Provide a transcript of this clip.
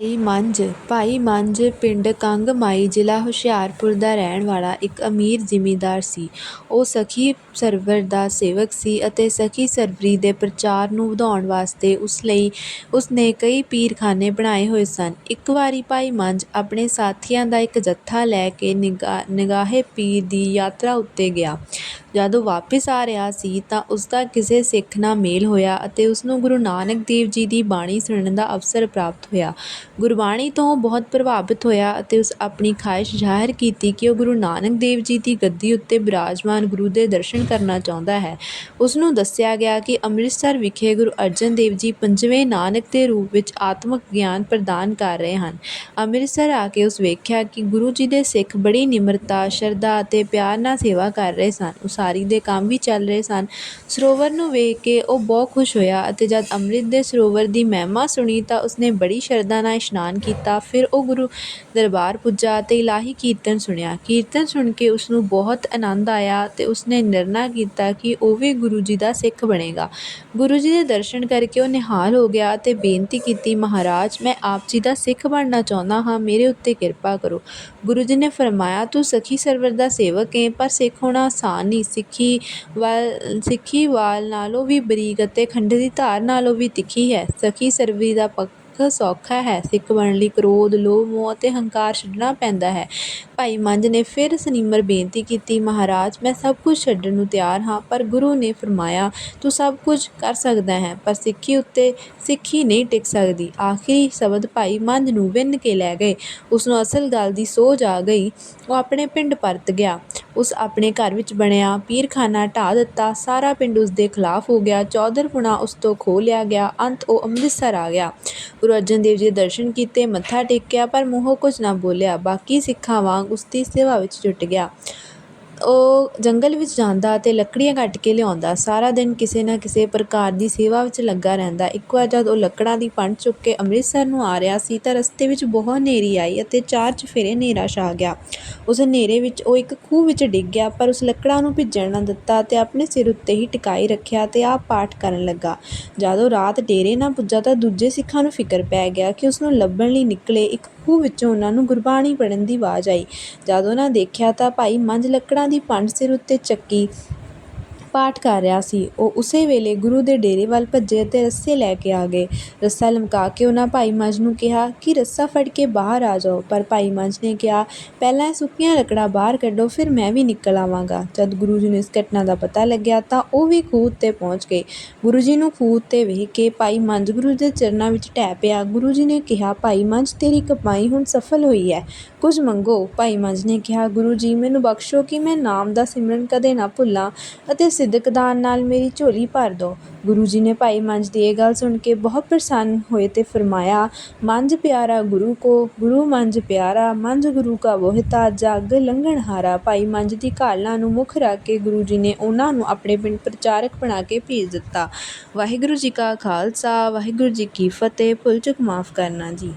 ਭਾਈ ਮੰਝ ਭਾਈ ਮੰਝ ਪਿੰਡ ਕੰਗ ਮਾਈ ਜ਼ਿਲ੍ਹਾ ਹੁਸ਼ਿਆਰਪੁਰ ਦਾ ਰਹਿਣ ਵਾਲਾ ਇੱਕ ਅਮੀਰ ਜ਼ਿਮੀਂਦਾਰ ਸੀ। ਉਹ ਸਖੀ ਸਰਵਰ ਦਾ ਸੇਵਕ ਸੀ ਅਤੇ ਸਖੀ ਸਰਵਰੀ ਦੇ ਪ੍ਰਚਾਰ ਨੂੰ ਵਧਾਉਣ ਵਾਸਤੇ ਉਸ ਲਈ ਉਸ ਨੇ ਕਈ ਪੀਰਖਾਨੇ ਬਣਾਏ ਹੋਏ ਸਨ। ਇੱਕ ਵਾਰੀ ਭਾਈ ਮੰਝ ਆਪਣੇ ਸਾਥੀਆਂ ਦਾ ਇੱਕ ਜੱਥਾ ਲੈ ਕੇ ਨਿਗਾਹੇ ਪੀਰ ਦੀ ਯਾਤਰਾ ਉੱਤੇ ਗਿਆ। ਜਦ ਉਹ ਵਾਪਿਸ ਆ ਰਿਹਾ ਸੀ ਤਾਂ ਉਸਦਾ ਕਿਸੇ ਸਿੱਖ ਨਾਲ ਮੇਲ ਹੋਇਆ ਅਤੇ ਉਸਨੂੰ ਗੁਰੂ ਨਾਨਕ ਦੇਵ ਜੀ ਦੀ ਬਾਣੀ ਸੁਣਨ ਦਾ ਅਵਸਰ ਪ੍ਰਾਪਤ ਹੋਇਆ। ਗੁਰਬਾਣੀ ਤੋਂ ਬਹੁਤ ਪ੍ਰਭਾਵਿਤ ਹੋਇਆ ਅਤੇ ਉਸ ਆਪਣੀ ਖਾਹਿਸ਼ ਜ਼ਾਹਿਰ ਕੀਤੀ ਕਿ ਉਹ ਗੁਰੂ ਨਾਨਕ ਦੇਵ ਜੀ ਦੀ ਗੱਦੀ ਉੱਤੇ ਬਿਰਾਜਮਾਨ ਗੁਰੂ ਦੇ ਦਰਸ਼ਨ ਕਰਨਾ ਚਾਹੁੰਦਾ ਹੈ। ਉਸ ਨੂੰ ਦੱਸਿਆ ਗਿਆ ਕਿ ਅੰਮ੍ਰਿਤਸਰ ਵਿਖੇ ਗੁਰੂ ਅਰਜਨ ਦੇਵ ਜੀ ਪੰਜਵੇਂ ਨਾਨਕ ਦੇ ਰੂਪ ਵਿੱਚ ਆਤਮਕ ਗਿਆਨ ਪ੍ਰਦਾਨ ਕਰ ਰਹੇ ਹਨ। ਅੰਮ੍ਰਿਤਸਰ ਆ ਕੇ ਉਸ ਵੇਖਿਆ ਕਿ ਗੁਰੂ ਜੀ ਦੇ ਸਿੱਖ ਬੜੀ ਨਿਮਰਤਾ, ਸ਼ਰਧਾ ਅਤੇ ਪਿਆਰ ਨਾਲ ਸੇਵਾ ਕਰ ਰਹੇ ਸਨ। ਉਸਾਰੀ ਦੇ ਕੰਮ ਵੀ ਚੱਲ ਰਹੇ ਸਨ। ਸਰੋਵਰ ਨੂੰ ਵੇਖ ਕੇ ਉਹ ਬਹੁਤ ਖੁਸ਼ ਹੋਇਆ ਅਤੇ ਜਦ ਅੰਮ੍ਰਿਤ ਦੇ ਸਰੋਵਰ ਦੀ ਮਹਿਮਾ ਸੁਣੀ ਤਾਂ ਉਸਨੇ ਬੜੀ ਸ਼ਰਧਾ ਨਾਲ ਇਸ਼ਨਾਨ ਕੀਤਾ। ਫਿਰ ਉਹ ਗੁਰੂ ਦਰਬਾਰ ਪੁੱਜਾ ਅਤੇ ਇਲਾਹੀ ਕੀਰਤਨ ਸੁਣਿਆ। ਕੀਰਤਨ ਸੁਣ ਕੇ ਉਸਨੂੰ ਬਹੁਤ ਆਨੰਦ ਆਇਆ ਅਤੇ ਉਸਨੇ ਨਿਰਣਾ ਕੀਤਾ ਕਿ ਉਹ ਵੀ ਗੁਰੂ ਜੀ ਦਾ ਸਿੱਖ ਬਣੇਗਾ। ਗੁਰੂ ਜੀ ਦੇ ਦਰਸ਼ਨ ਕਰਕੇ ਉਹ ਨਿਹਾਲ ਹੋ ਗਿਆ ਅਤੇ ਬੇਨਤੀ ਕੀਤੀ, "ਮਹਾਰਾਜ, ਮੈਂ ਆਪ ਜੀ ਦਾ ਸਿੱਖ ਬਣਨਾ ਚਾਹੁੰਦਾ ਹਾਂ। ਮੇਰੇ ਉੱਤੇ ਕਿਰਪਾ ਕਰੋ।" ਗੁਰੂ ਜੀ ਨੇ ਫਰਮਾਇਆ, "ਤੂੰ ਸਖੀ ਸਰਵਰ ਦਾ ਸੇਵਕ ਏਂ, ਪਰ ਸਿੱਖ ਹੋਣਾ ਆਸਾਨ ਨਹੀਂ। ਸਿੱਖੀ ਵਾਲ ਸਿੱਖੀ ਵਾਲ ਨਾਲੋਂ ਵੀ ਬਰੀਕ ਅਤੇ ਖੰਡ ਦੀ ਧਾਰ ਨਾਲੋਂ ਵੀ ਤਿੱਖੀ ਹੈ। ਸਖੀ ਸਰਵਰੀ ਦਾ ਪੱਖ ਸੌਖਾ ਹੈ। ਸਿੱਖ ਬਣਨ ਲਈ ਕ੍ਰੋਧ, ਲੋਭ, ਮੋਹ ਅਤੇ ਹੰਕਾਰ ਛੱਡਣਾ ਪੈਂਦਾ ਹੈ।" ਭਾਈ ਮੰਝ ਨੇ ਫਿਰ ਸਨਿਮਰ ਬੇਨਤੀ ਕੀਤੀ, "ਮਹਾਰਾਜ, ਮੈਂ ਸਭ ਕੁਝ ਛੱਡਣ ਨੂੰ ਤਿਆਰ ਹਾਂ।" ਪਰ ਗੁਰੂ ਨੇ ਫਰਮਾਇਆ, "ਤੂੰ ਸਭ ਕੁਝ ਕਰ ਸਕਦਾ ਹੈ ਪਰ ਸਿੱਖੀ ਉੱਤੇ ਸਿੱਖੀ ਨਹੀਂ ਟਿਕ ਸਕਦੀ।" ਆਖਰੀ ਸ਼ਬਦ ਭਾਈ ਮੰਝ ਨੂੰ ਵਿੰਨ ਕੇ ਲੈ ਗਏ। ਉਸਨੂੰ ਅਸਲ ਗੱਲ ਦੀ ਸੋਝ ਆ ਗਈ। ਉਹ ਆਪਣੇ ਪਿੰਡ ਪਰਤ ਗਿਆ। ਉਸ ਆਪਣੇ ਘਰ ਵਿੱਚ ਬਣਿਆ ਪੀਰਖਾਨਾ ਢਾਹ ਦਿੱਤਾ। ਸਾਰਾ ਪਿੰਡ ਉਸਦੇ ਖਿਲਾਫ ਹੋ ਗਿਆ। ਚੌਧਰਪੁਣਾ ਉਸ ਤੋਂ ਖੋਹ ਲਿਆ ਗਿਆ। ਅੰਤ ਉਹ ਅੰਮ੍ਰਿਤਸਰ ਆ ਗਿਆ। ਗੁਰੂ ਅਰਜਨ ਦੇਵ ਜੀ ਦੇ ਦਰਸ਼ਨ ਕੀਤੇ, ਮੱਥਾ ਟੇਕਿਆ, ਪਰ ਮੂੰਹੋਂ ਕੁਝ ਨਾ ਬੋਲਿਆ। ਬਾਕੀ ਸਿੱਖਾਂ ਵਾਂਗ ਉਸ ਦੀ ਸੇਵਾ ਵਿੱਚ ਜੁਟ ਗਿਆ। ਉਹ ਜੰਗਲ ਵਿੱਚ ਜਾਂਦਾ ਅਤੇ ਲੱਕੜੀਆਂ ਕੱਟ ਕੇ ਲਿਆਉਂਦਾ। ਸਾਰਾ ਦਿਨ ਕਿਸੇ ਨਾ ਕਿਸੇ ਪ੍ਰਕਾਰ ਦੀ ਸੇਵਾ ਵਿੱਚ ਲੱਗਾ ਰਹਿੰਦਾ। ਇੱਕ ਵਾਰ ਜਦ ਉਹ ਲੱਕੜਾਂ ਦੀ ਭੰਡ ਚੁੱਕ ਕੇ ਅੰਮ੍ਰਿਤਸਰ ਨੂੰ ਆ ਰਿਹਾ ਸੀ ਤਾਂ ਰਸਤੇ ਵਿੱਚ ਬਹੁਤ ਹਨੇਰੀ ਆਈ ਅਤੇ ਚਾਰ ਚੁਫੇਰੇ ਹਨੇਰਾ ਛਾ ਗਿਆ। ਉਸ ਹਨੇਰੇ ਵਿੱਚ ਉਹ ਇੱਕ ਖੂਹ ਵਿੱਚ ਡਿੱਗ ਗਿਆ, ਪਰ ਉਸ ਲੱਕੜਾਂ ਨੂੰ ਭਿੱਜਣ ਨਾ ਦਿੱਤਾ ਅਤੇ ਆਪਣੇ ਸਿਰ ਉੱਤੇ ਹੀ ਟਿਕਾਈ ਰੱਖਿਆ ਅਤੇ ਆਪ ਪਾਠ ਕਰਨ ਲੱਗਾ। ਜਦ ਉਹ ਰਾਤ ਡੇਰੇ ਨਾ ਪੁੱਜਾ ਤਾਂ ਦੂਜੇ ਸਿੱਖਾਂ ਨੂੰ ਫਿਕਰ ਪੈ ਗਿਆ ਕਿ ਉਸਨੂੰ ਲੱਭਣ ਲਈ ਨਿਕਲੇ। ਇੱਕ ਖੂਹ ਵਿੱਚੋਂ ਉਹਨਾਂ ਨੂੰ ਗੁਰਬਾਣੀ ਪੜ੍ਹਨ ਦੀ ਆਵਾਜ਼ ਆਈ। ਜਦ ਉਹਨਾਂ ਦੇਖਿਆ ਤਾਂ ਭਾਈ ਮੰਝ ਲੱਕੜਾਂ ਦੀ ਭੰਡ ਸਿਰ ਉੱਤੇ ਚੱਕੀ ਪਾਠ ਕਰ ਰਿਹਾ ਸੀ। ਉਹ ਉਸੇ ਵੇਲੇ ਗੁਰੂ ਦੇ ਡੇਰੇ ਵੱਲ ਭੱਜੇ ਅਤੇ ਰੱਸੇ ਲੈ ਕੇ ਆ ਗਏ। ਰੱਸਾ ਲਮਕਾ ਕੇ ਉਹਨਾਂ ਭਾਈ ਮੰਝ ਨੂੰ ਕਿਹਾ ਕਿ ਰੱਸਾ ਫੜ ਕੇ ਬਾਹਰ ਆ ਜਾਓ। ਪਰ ਭਾਈ ਮੰਝ ਨੇ ਕਿਹਾ, "ਪਹਿਲਾਂ ਇਹ ਸੁੱਕੀਆਂ ਲੱਕੜਾਂ ਬਾਹਰ ਕੱਢੋ, ਫਿਰ ਮੈਂ ਵੀ ਨਿਕਲ ਆਵਾਂਗਾ।" ਜਦ ਗੁਰੂ ਜੀ ਨੂੰ ਇਸ ਘਟਨਾ ਦਾ ਪਤਾ ਲੱਗਿਆ ਤਾਂ ਉਹ ਵੀ ਖੂਹ ਉੱਤੇ ਪਹੁੰਚ ਗਏ। ਗੁਰੂ ਜੀ ਨੂੰ ਖੂਹ ਉੱਤੇ ਵੇਖ ਕੇ ਭਾਈ ਮੰਝ ਗੁਰੂ ਜੀ ਦੇ ਚਰਨਾਂ ਵਿੱਚ ਢਹਿ ਪਿਆ। ਗੁਰੂ ਜੀ ਨੇ ਕਿਹਾ, "ਭਾਈ ਮੰਝ, ਤੇਰੀ ਕਮਾਈ ਹੁਣ ਸਫਲ ਹੋਈ ਹੈ। ਕੁਝ ਮੰਗੋ।" ਭਾਈ ਮੰਝ ਨੇ ਕਿਹਾ, "ਗੁਰੂ ਜੀ, ਮੈਨੂੰ ਬਖਸ਼ੋ ਕਿ ਮੈਂ ਨਾਮ ਦਾ ਸਿਮਰਨ ਕਦੇ ਨਾ ਭੁੱਲਾਂ ਅਤੇ ਸਿਦਕ ਨਾਲ ਮੇਰੀ ਝੋਲੀ ਭਰ ਦਿਓ।" ਗੁਰੂ ਜੀ ਨੇ ਭਾਈ ਮੰਝ ਦੀ ਇਹ ਗੱਲ ਸੁਣ ਕੇ ਬਹੁਤ ਪ੍ਰਸੰਨ ਹੋਏ ਅਤੇ ਫਰਮਾਇਆ, "ਮੰਝ ਪਿਆਰਾ ਗੁਰੂ ਕੋ, ਗੁਰੂ ਮੰਝ ਪਿਆਰਾ, ਮੰਝ ਗੁਰੂ ਕਾ ਬੋਹਿਥਾ, ਜੱਗ ਲੰਘਣਹਾਰਾ।" ਭਾਈ ਮੰਝ ਦੀ ਘਾਲਣਾ ਨੂੰ ਮੁੱਖ ਰੱਖ ਕੇ ਗੁਰੂ ਜੀ ਨੇ ਉਨ੍ਹਾਂ ਨੂੰ ਆਪਣੇ ਪਿੰਡ ਪ੍ਰਚਾਰਕ ਬਣਾ ਕੇ ਭੇਜ ਦਿੱਤਾ। ਵਾਹਿਗੁਰੂ ਜੀ ਕਾ ਖਾਲਸਾ ਵਾਹਿਗੁਰੂ ਜੀ ਕੀ ਫਤਿਹ। ਭੁੱਲ ਚੁੱਕ ਮਾਫ਼ ਕਰਨਾ ਜੀ।